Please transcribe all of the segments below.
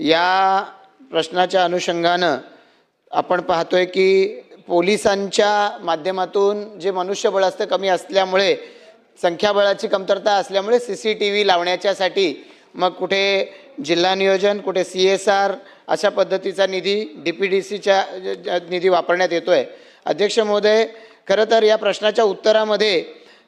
या प्रश्नाच्या अनुषंगानं आपण पाहतोय की पोलिसांच्या माध्यमातून जे मनुष्यबळ असतं कमी असल्यामुळे संख्याबळाची कमतरता असल्यामुळे सी सी टी व्ही लावण्याच्यासाठी मग कुठे जिल्हा नियोजन कुठे सी एस आर अशा पद्धतीचा निधी डी पी डी सीच्या निधी वापरण्यात येतो आहे अध्यक्ष महोदय खरं तर या प्रश्नाच्या उत्तरामध्ये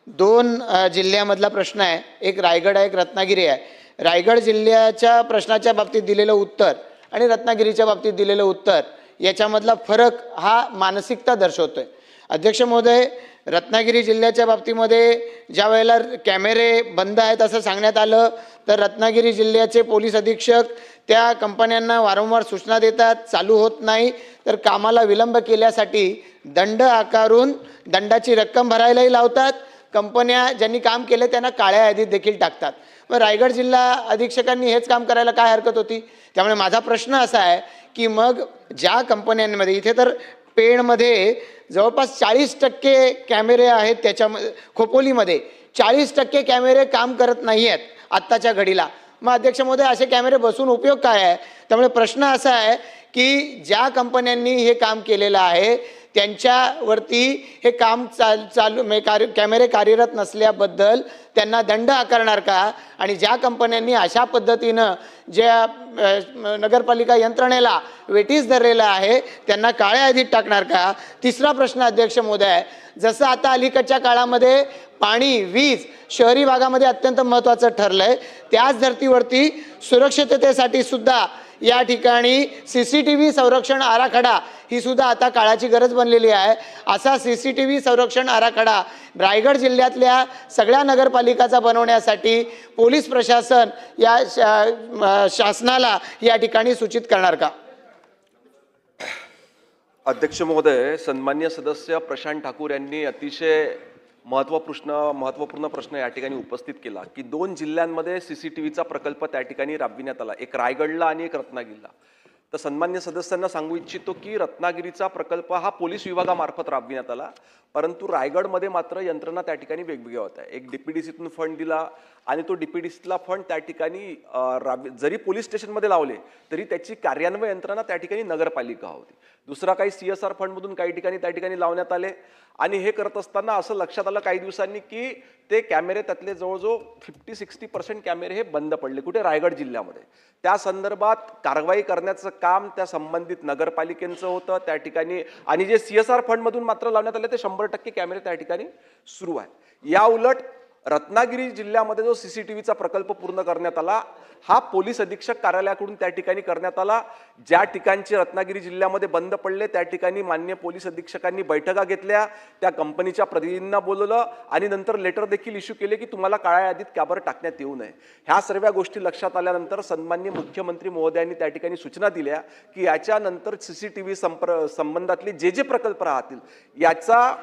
दोन जिल्ह्यामधला प्रश्न आहे. एक रायगड आहे एक रत्नागिरी आहे. रायगड जिल्ह्याच्या प्रश्नाच्या बाबतीत दिलेलं उत्तर आणि रत्नागिरीच्या बाबतीत दिलेलं उत्तर याच्यामधला फरक हा मानसिकता दर्शवतोय. अध्यक्ष महोदय रत्नागिरी जिल्ह्याच्या बाबतीमध्ये ज्या वेळेला कॅमेरे बंद आहेत असं सांगण्यात आलं तर रत्नागिरी जिल्ह्याचे पोलीस अधीक्षक त्या कंपन्यांना वारंवार सूचना देतात चालू होत नाही तर कामाला विलंब केल्यासाठी दंड आकारून दंडाची रक्कम भरायलाही लावतात. कंपन्या ज्यांनी काम केलं त्यांना काळ्या यादीत देखील टाकतात. मग रायगड जिल्हा अधीक्षकांनी हेच काम करायला काय हरकत होती? त्यामुळे माझा प्रश्न असा आहे की मग ज्या कंपन्यांमध्ये इथे तर पेणमध्ये जवळपास चाळीस टक्के कॅमेरे आहेत त्याच्यामध्ये खोपोलीमध्ये. चाळीस टक्के कॅमेरे काम करत नाही आहेत आत्ताच्या घडीला. मग अध्यक्ष महोदय असे कॅमेरे बसून उपयोग काय आहे? त्यामुळे प्रश्न असा आहे की ज्या कंपन्यांनी हे काम केलेलं आहे त्यांच्यावरती हे काम चाल चालू म्हणजे कार्य कॅमेरे कार्यरत नसल्याबद्दल त्यांना दंड आकारणार का? आणि ज्या कंपन्यांनी अशा पद्धतीनं ज्या नगरपालिका यंत्रणेला वेटीस धरलेलं आहे त्यांना काळ्या यादीत टाकणार का? तिसरा प्रश्न अध्यक्ष मोदय आहे जसं आता अलीकडच्या काळामध्ये पाणी वीज शहरी भागामध्ये अत्यंत महत्त्वाचं ठरलं आहे त्याच धर्तीवरती सुरक्षिततेसाठी सुद्धा या ठिकाणी सी सी टी व्ही संरक्षण आराखडा ही सुद्धा आता काळाची गरज बनलेली आहे. असा सी सी टी व्ही संरक्षण आराखडा रायगड जिल्ह्यातल्या सगळ्या नगरपालिकाचा बनवण्यासाठी पोलीस प्रशासन या शा- शासनाला या ठिकाणी सूचित करणार का? अध्यक्ष महोदय सन्मान्य सदस्य प्रशांत ठाकूर यांनी अतिशय महत्त्वपूर्ण महत्त्वपूर्ण प्रश्न या ठिकाणी उपस्थित केला की दोन जिल्ह्यांमध्ये सीसीटीव्हीचा प्रकल्प त्या ठिकाणी राबविण्यात आला. एक रायगडला आणि एक रत्नागिरीला. तर सन्मान्य सदस्यांना सांगू इच्छितो की रत्नागिरीचा प्रकल्प हा पोलीस विभागामार्फत राबविण्यात आला. परंतु रायगडमध्ये मात्र यंत्रणा त्या ठिकाणी वेगवेगळ्या होत्या एक डीपीडीसीतून फंड दिला आणि तो डीपीडीसीतला फंड त्या ठिकाणी जरी पोलीस स्टेशनमध्ये लावले तरी त्याची कार्यान्वय यंत्रणा त्या ठिकाणी नगरपालिका होती. दुसरा काही सी एस आर फंडमधून काही ठिकाणी त्या ठिकाणी लावण्यात आले. आणि हे करत असताना असं लक्षात आलं काही दिवसांनी की ते कॅमेरे त्यातले जवळजवळ फिफ्टी सिक्स्टी पर्सेंट कॅमेरे हे बंद पडले कुठे? रायगड जिल्ह्यामध्ये. त्या संदर्भात कारवाई करण्याचं काम त्या संबंधित नगरपालिकेचं होतं त्या ठिकाणी. आणि जे सी एस आर फंडमधून मात्र लावण्यात आले ते शंभर टक्के कॅमेरे त्या ठिकाणी सुरू आहे या उलट रत्नागिरी जिल्ह्यामध्ये जो सीसीटीव्हीचा प्रकल्प पूर्ण करण्यात आला हा पोलीस अधीक्षक कार्यालयाकडून त्या ठिकाणी करण्यात आला. ज्या ठिकाणचे रत्नागिरी जिल्ह्यामध्ये बंद पडले त्या ठिकाणी मान्य पोलीस अधीक्षकांनी बैठका घेतल्या त्या कंपनीच्या प्रतिनिधींना बोलवलं आणि नंतर लेटर देखील इश्यू केले की तुम्हाला काळ्या यादीत कॅबर टाकण्यात येऊ नये. ह्या सर्व गोष्टी लक्षात आल्यानंतर सन्मान्य मुख्यमंत्री महोदयांनी त्या ठिकाणी सूचना दिल्या की याच्यानंतर सीसीटीव्ही संप्र संबंधातले जे जे प्रकल्प राहतील याचा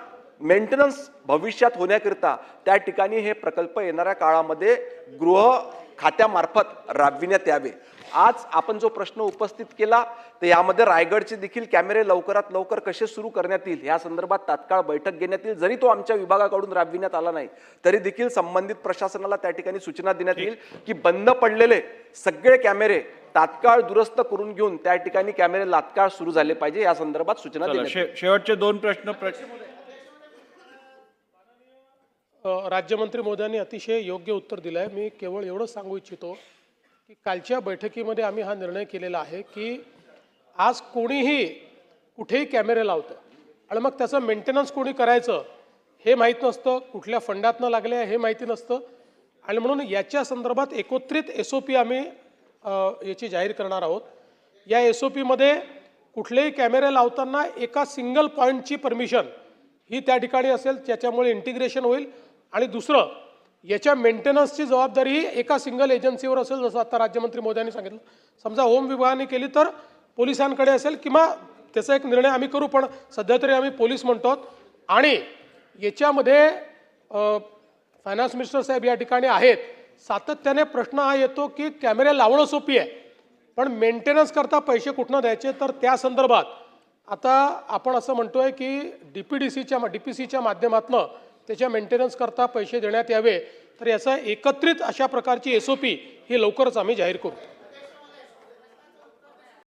मेंटेनन्स भविष्यात होण्याकरिता त्या ठिकाणी हे प्रकल्प येणाऱ्या काळामध्ये गृह खात्यामार्फत राबविण्यात यावे. आज आपण जो प्रश्न उपस्थित केला तर यामध्ये रायगडचे देखील कॅमेरे लवकरात लवकर कसे सुरू करण्यात येईल या संदर्भात तात्काळ बैठक घेण्यात येईल. जरी तो आमच्या विभागाकडून राबविण्यात आला नाही तरी देखील संबंधित प्रशासनाला त्या ठिकाणी सूचना देण्यात येईल की बंद पडलेले सगळे कॅमेरे तात्काळ दुरुस्त करून घेऊन त्या ठिकाणी कॅमेरे तात्काळ सुरू झाले पाहिजे या संदर्भात सूचना शेवटचे दोन प्रश्न राज्यमंत्री मोद्यांनी अतिशय योग्य उत्तर दिलं आहे मी केवळ एवढंच सांगू इच्छितो की कालच्या बैठकीमध्ये आम्ही हा निर्णय केलेला आहे की आज कोणीही कुठेही कॅमेरे लावतं आणि मग त्याचं मेंटेनन्स कोणी करायचं हे माहीत नसतं कुठल्या फंडातनं लागले आहे हे माहिती नसतं. आणि म्हणून याच्या संदर्भात एकत्रित एस ओ पी आम्ही याची जाहीर करणार आहोत. या एस ओ पीमध्ये कुठलेही कॅमेरे लावताना एका सिंगल पॉईंटची परमिशन ही त्या ठिकाणी असेल त्याच्यामुळे इंटिग्रेशन होईल. आणि दुसरं याच्या मेंटेनन्सची जबाबदारी ही एका सिंगल एजन्सीवर असेल जसं आता राज्यमंत्री मोदयांनी सांगितलं. समजा होम विभागाने केली तर पोलिसांकडे असेल किंवा त्याचा एक निर्णय आम्ही करू पण सध्या तरी आम्ही पोलीस म्हणतो. आणि याच्यामध्ये फायनान्स मिनिस्टर साहेब या ठिकाणी आहेत. सातत्याने प्रश्न हा येतो की कॅमेरे लावणं सोपी आहे पण मेंटेनन्स करता पैसे कुठनं द्यायचे? तर त्या संदर्भात. आता आपण असं म्हणतोय की डी पी डी सीच्या डी पी सीच्या माध्यमातनं त्याच्या मेंटेनन्स करता पैसे देण्यात यावे तर याचा एकत्रित अशा प्रकारची एस ओ पी ही लवकरच आम्ही जाहीर करू.